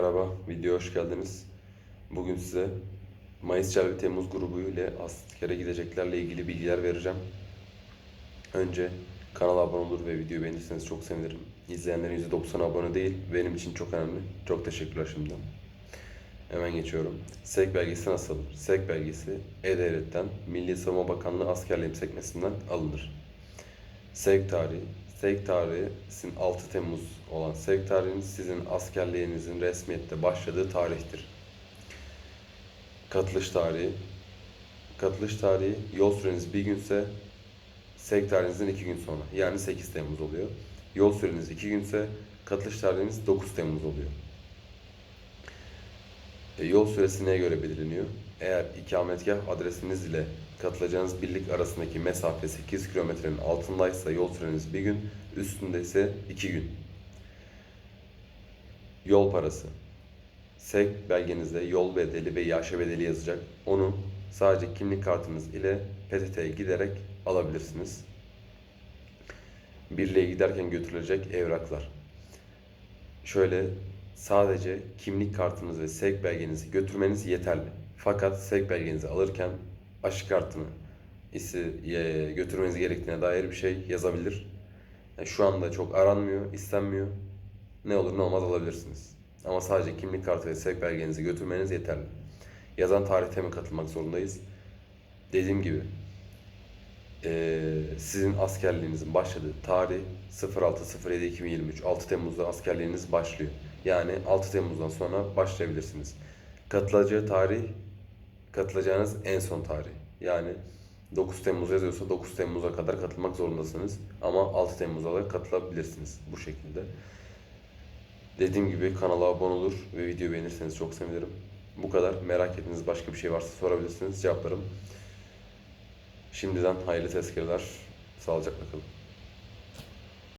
Merhaba, videoya hoş geldiniz. Bugün size Mayıs Çelbi Temmuz grubu ile askere gideceklerle ilgili bilgiler vereceğim. Önce kanala abone olur ve videoyu beğenirseniz çok sevinirim. İzleyenlerin %90 abone değil, benim için çok önemli. Çok teşekkürler şimdiden. Hemen geçiyorum. SEK belgesi nasıl alınır? SEK belgesi E-Devlet'ten Milli Savunma Bakanlığı askerliğim sekmesinden alınır. Sevk tarihi. Sevk tarihi sizin 6 Temmuz olan sevk tarihiniz sizin askerliğinizin resmiyette başladığı tarihtir. Katılış tarihi. Katılış tarihi yol süreniz bir günse sevk tarihinizin 2 gün sonra yani 8 Temmuz oluyor. Yol süreniz 2 günse katılış tarihiniz 9 Temmuz oluyor. E, Yol süresi neye göre belirleniyor? Eğer ikametgah adresiniz ile katılacağınız birlik arasındaki mesafe 8 kilometrenin altındaysa yol süreniz bir gün, üstünde ise 2 gün. Yol parası. SEK belgenizde yol bedeli ve yaşa bedeli yazacak. Onu sadece kimlik kartınız ile PTT'ye giderek alabilirsiniz. Birliğe giderken götürülecek evraklar. Şöyle sadece kimlik kartınız ve sevk belgenizi götürmeniz yeterli. Fakat sevk belgenizi alırken aşı kartını isi götürmeniz gerektiğine dair bir şey yazabilir. Yani şu anda çok aranmıyor, istenmiyor. Ne olur ne olmaz alabilirsiniz. Ama sadece kimlik kartı ve sevk belgenizi götürmeniz yeterli. Yazan tarihte mi katılmak zorundayız? Dediğim gibi eee, sizin askerliğinizin başladığı tarih 06.07.2023 6 Temmuz'da askerliğiniz başlıyor. Yani 6 Temmuz'dan sonra başlayabilirsiniz. Katılacağı tarih katılacağınız en son tarih. Yani 9 Temmuz yazıyorsa 9 Temmuz'a kadar katılmak zorundasınız. Ama 6 Temmuz'a da katılabilirsiniz bu şekilde. Dediğim gibi kanala abone olur ve videoyu beğenirseniz çok sevinirim. Bu kadar. Merak ettiğiniz başka bir şey varsa sorabilirsiniz. Cevaplarım. Şimdiden hayırlı tezkereler. Sağlıcakla kalın.